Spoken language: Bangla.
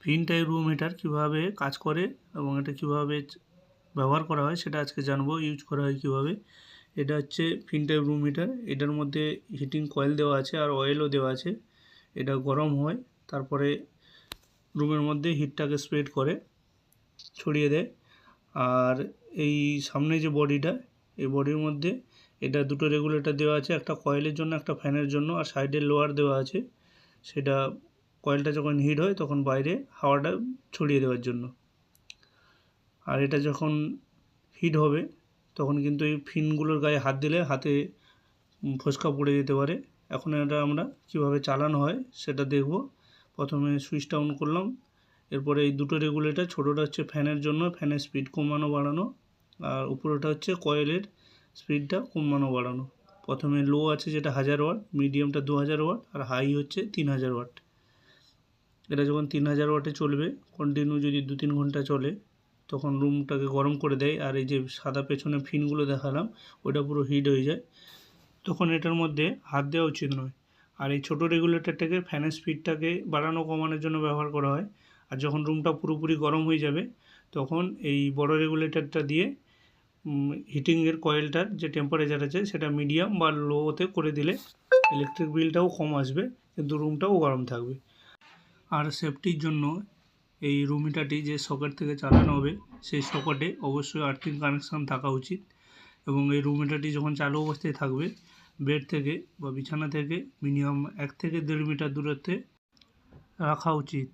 ফিন টাইপ রুম হিটার কীভাবে কাজ করে এবং এটা কীভাবে ব্যবহার করা হয় সেটা আজকে জানব ইউজ করা হয় কীভাবে। এটা হচ্ছে ফিন টাইপ রুম হিটার এটার মধ্যে হিটিং কয়েল দেওয়া আছে আর অয়েলও দেওয়া আছে। এটা গরম হয়, তারপরে রুমের মধ্যে হিটটাকে স্প্রেড করে, ছড়িয়ে দেয়। আর এই সামনে যে বডিটা, এই বডির মধ্যে এটা দুটো রেগুলেটর দেওয়া আছে, একটা কয়েলের জন্য, একটা ফ্যানের জন্য, আর সাইডে লোয়ার দেওয়া আছে। সেটা কয়েলটা যখন হিট হয় তখন বাইরে হাওয়াটা ছড়িয়ে দেওয়ার জন্য। আর এটা যখন হিট হবে তখন কিন্তু এই ফিনগুলোর গায়ে হাত দিলে হাতে ফোসকা পড়ে যেতে পারে। এখন এটা আমরা কীভাবে চালানো হয় সেটা দেখব। প্রথমে সুইচটা অন করলাম। এরপরে এই দুটো রেগুলেটর ছোটোটা হচ্ছে ফ্যানের জন্য, ফ্যানের স্পিড কমানো, বাড়ানো। আর উপরেটা হচ্ছে কয়েলের স্পিডটা কমানো, বাড়ানো। প্রথমে লো আছে যেটা হাজার ওয়াট মিডিয়ামটা দু হাজার ওয়াট, আর হাই হচ্ছে তিন হাজার ওয়াট। এটা যখন তিন হাজার ওয়াটে চলবে কন্টিনিউ যদি দু তিন ঘণ্টা চলে, তখন রুমটাকে গরম করে দেয়। আর এই যে সাদা পেছনে ফিনগুলো দেখালাম ওটা পুরো হিট হয়ে যায়। তখন এটার মধ্যে হাত দেওয়া উচিত নয়। আর এই ছোটো রেগুলেটরটাকে ফ্যানের স্পিডটাকে বাড়ানো, কমানোর জন্য ব্যবহার করা হয়। আর যখন রুমটা পুরোপুরি গরম হয়ে যাবে, তখন এই বড় রেগুলেটরটা দিয়ে হিটিংয়ের কয়েলটার যে টেম্পারেচার আছে, সেটা মিডিয়াম বা লোতে করে দিলে ইলেকট্রিক বিলটাও কম আসবে, কিন্তু রুমটাও গরম থাকবে। আর সেফটির জন্য এই রুম হিটারটি যে সকেট থেকে চালানো হবে, সেই সকেটে অবশ্যই আর্থিং কানেকশান থাকা উচিত। এবং এই রুম হিটারটি যখন চালু অবস্থায় থাকবে বেড থেকে বা বিছানা থেকে মিনিমাম এক থেকে দেড় মিটার দূরত্বে রাখা উচিত।